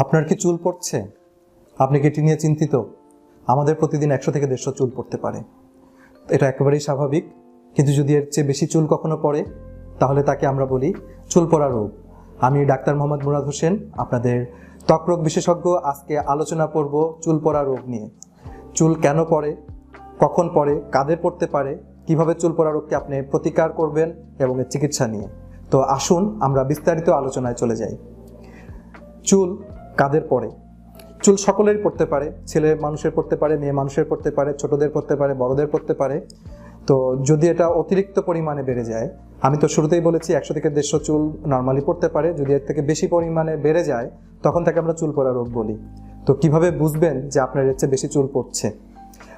আপনার কি চুল পড়ছে? আপনি কি এটি নিয়ে চিন্তিত? আমাদের প্রতিদিন একশো থেকে দেড়শো চুল পড়তে পারে। এটা একেবারেই স্বাভাবিক, কিন্তু যদি এর চেয়ে বেশি চুল কখনো পড়ে, তাহলে তাকে আমরা বলি চুল পড়া রোগ। আমি ডাক্তার মোহাম্মদ মুরাদ হোসেন, আপনাদের ত্বক রোগ বিশেষজ্ঞ। আজকে আলোচনা করব চুল পড়া রোগ নিয়ে। চুল কেন পড়ে? কখন পড়ে? কাদের পড়তে পারে? কীভাবে চুল পড়া রোগকে আপনি প্রতিকার করবেন? এবং এর চিকিৎসা নিয়ে। তো আসুন আমরা বিস্তারিত আলোচনায় চলে যাই। চুল কাদের পড়ে চুল সকলেরই পড়তে পারে, ছেলে মানুষের পড়তে পারে, মেয়ে মানুষের পড়তে পারে, ছোটদের পড়তে পারে, বড়দের পড়তে পারে। তো যদি এটা অতিরিক্ত পরিমাণে বেড়ে যায়, আমি তো শুরুতেই বলেছি একশো থেকে দেড়শো চুল নর্মালি পড়তে পারে, যদি এর থেকে বেশি পরিমাণে বেড়ে যায়, তখন তাকে আমরা চুল পড়া রোগ বলি। তো কীভাবে বুঝবেন যে আপনার এর চেয়ে বেশি চুল পড়ছে?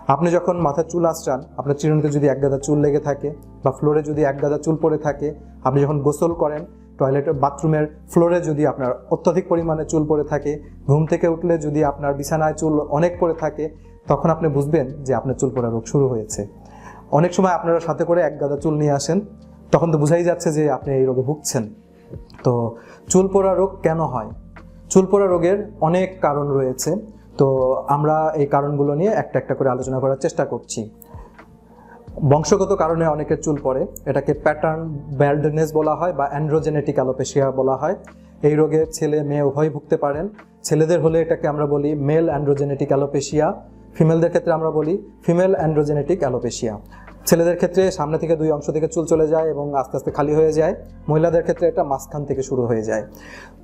আপনি যখন মাথায় চুল আঁচড়ান, আপনার চিরুনিতে যদি এক গাদা চুল লেগে থাকে বা ফ্লোরে যদি এক গাদা চুল পড়ে থাকে, আপনি যখন গোসল করেন টয়লেট বাথরুমের ফ্লোরে যদি আপনার অত্যধিক পরিমাণে চুল পড়ে থাকে, ঘুম থেকে উঠলে যদি আপনার বিছানায় চুল অনেক পড়ে থাকে, তখন আপনি বুঝবেন যে আপনার চুল পড়া রোগ শুরু হয়েছে। অনেক সময় আপনারা সাথে করে এক গাদা চুল নিয়ে আসেন, তখন তো বোঝাই যাচ্ছে যে আপনি এই রোগে ভুগছেন। তো চুল পড়া রোগ কেন হয়? চুল পড়া রোগের অনেক কারণ রয়েছে। তো আমরা এই কারণগুলো নিয়ে একটা একটা করে আলোচনা করার চেষ্টা করছি। বংশগত কারণে অনেকের চুল পড়ে। এটাকে প্যাটার্ন ব্যাল্ডনেস বলা হয় বা অ্যান্ড্রোজেনেটিক অ্যালোপেশিয়া বলা হয়। এই রোগে ছেলে, মেয়ে উভয় ভুগতে পারেন। ছেলেদের হলে এটাকে আমরা বলি মেল অ্যান্ড্রোজেনেটিক অ্যালোপেশিয়া ফিমেলদের ক্ষেত্রে আমরা বলি ফিমেল অ্যান্ড্রোজেনেটিক অ্যালোপেশিয়া ছেলেদের ক্ষেত্রে সামনে থেকে দুই অংশ থেকে চুল চলে যায় এবং আস্তে আস্তে খালি হয়ে যায়। মহিলাদের ক্ষেত্রে এটা মাঝখান থেকে শুরু হয়ে যায়।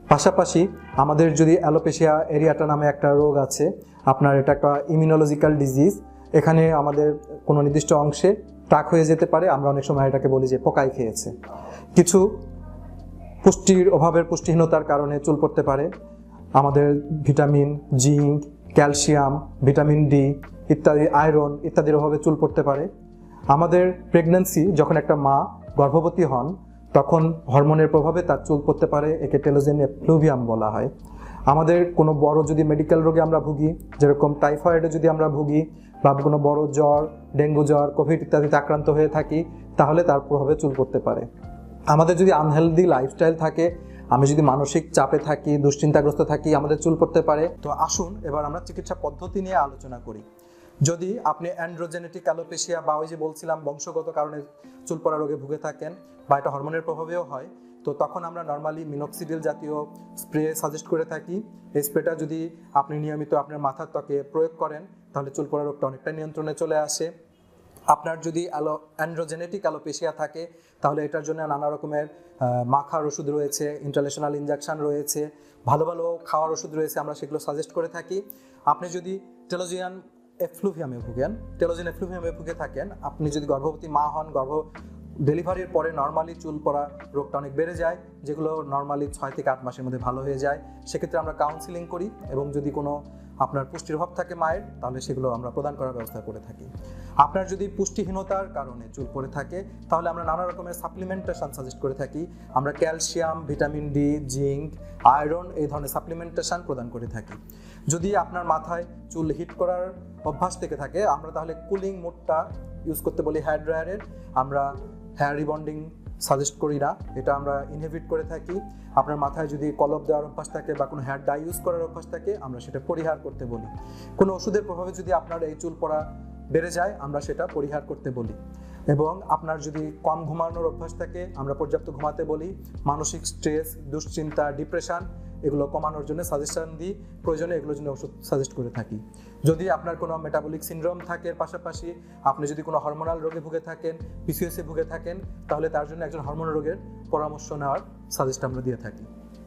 পাশাপাশি আমাদের যদি অ্যালোপেশিয়া এরিয়াটা নামে একটা রোগ আছে, আপনার এটা একটা ইমিউনোলজিক্যাল ডিজিজ এখানে আমাদের কোনো নির্দিষ্ট অংশে টাক হয়ে যেতে পারে। আমরা অনেক সময় এটাকে বলি যে পোকাই খেয়েছে। কিছু পুষ্টির অভাবের পুষ্টিহীনতার কারণে চুল পড়তে পারে। আমাদের vitamin, zinc, calcium, vitamin D ইত্যাদি, আয়রন ইত্যাদির অভাবে চুল পড়তে পারে। আমাদের প্রেগন্যান্সি, যখন একটা মা গর্ভবতী হন, তখন হরমোনের প্রভাবে তার চুল পড়তে পারে, একে টেলোজেন ফ্লুভিয়াম বলা হয়। আমাদের কোনো বড় যদি মেডিকেল রোগে আমরা ভুগি, যেরকম টাইফয়েডে যদি আমরা ভুগি বা কোনো বড় জ্বর, ডেঙ্গু জ্বর কোভিড ইত্যাদিতে আক্রান্ত হয়ে থাকি, তাহলে তার প্রভাবে চুল পড়তে পারে। আমাদের যদি আনহেলদি লাইফস্টাইল থাকে, আমি যদি মানসিক চাপে থাকি, দুশ্চিন্তাগ্রস্ত থাকি, আমাদের চুল পড়তে পারে। তো আসুন, এবার আমরা চিকিৎসা পদ্ধতি নিয়ে আলোচনা করি। যদি আপনি অ্যান্ড্রোজেনেটিক অ্যালোপেশিয়া বা ওই যে বলছিলাম বংশগত কারণে চুল পড়া রোগে ভুগে থাকেন বা এটা হরমোনের প্রভাবেও হয় তো তখন আমরা নর্মালি মিনক্সিডিল জাতীয় স্প্রে সাজেস্ট করে থাকি। এই স্প্রেটা যদি আপনি নিয়মিত আপনার মাথার ত্বকে প্রয়োগ করেন, তাহলে চুল পড়া রোগটা অনেকটা নিয়ন্ত্রণে চলে আসে। আপনার যদি অ্যালো অ্যান্ড্রোজেনেটিক অ্যালোপেশিয়া থাকে, তাহলে এটার জন্য নানা রকমের মাখার ওষুধ রয়েছে ইন্টারন্যাশনাল ইনজেকশন রয়েছে, ভালো ভালো খাওয়ার ওষুধ রয়েছে, আমরা সেগুলো সাজেস্ট করে থাকি। আপনি যদি টেলোজিয়ান এফ্লুভিয়ামে ভুগেন টেলোজিয়ান এফ্লুভিয়ামে ভুগে থাকেন, আপনি যদি গর্ভবতী মা হন, গর্ভ ডেলিভারির পরে নর্মালি চুল পড়া রোগটা অনেক বেড়ে যায়, যেগুলো নর্মালি ছয় থেকে আট মাসের মধ্যে ভালো হয়ে যায়। সেক্ষেত্রে আমরা কাউন্সিলিং করি এবং যদি কোনো আপনার পুষ্টির অভাব থাকে মায়ের, তাহলে সেগুলো আমরা প্রদান করার ব্যবস্থা করে থাকি। আপনার যদি পুষ্টিহীনতার কারণে চুল পড়ে থাকে, তাহলে আমরা নানা রকমের সাপ্লিমেন্টেশন সাজেস্ট করে থাকি। আমরা calcium vitamin D zinc iron এই ধরনের সাপ্লিমেন্টেশন প্রদান করে থাকি। যদি আপনার মাথায় চুল হিট করার অভ্যাস থেকে থাকে, আমরা তাহলে কুলিং মোডটা ইউজ করতে বলি হেয়ার ড্রায়ারের আমরা হেয়ার রিবন্ডিং সাজেস্ট করি না, এটা আমরা ইনহিবিট করে থাকি। আপনার মাথায় যদি কলপ দেওয়ার অভ্যাস থাকে বা কোনো হেয়ার ডাই ইউজ করার অভ্যাস থাকে, আমরা সেটা পরিহার করতে বলি। কোনো ওষুধের প্রভাবে যদি আপনার এই চুল পড়া বেড়ে যায়, আমরা সেটা পরিহার করতে বলি। এবং আপনার যদি কম ঘুমানোর অভ্যাস থাকে, আমরা পর্যাপ্ত ঘুমাতে বলি। মানসিক স্ট্রেস দুশ্চিন্তা ডিপ্রেশন এগুলো কমানোর জন্য সাজেশন দিই, প্রয়োজনে এগুলোর জন্য ওষুধ সাজেস্ট করে থাকি। যদি আপনার কোনো মেটাবলিক সিনড্রোম থাকে, পাশাপাশি আপনি যদি কোনো হরমোনাল রোগে ভুগে থাকেন পিসিএসে ভুগে থাকেন, তাহলে তার জন্য একজন হরমোন রোগের পরামর্শ নেওয়ার সাজেস্ট আমরা দিয়ে থাকি।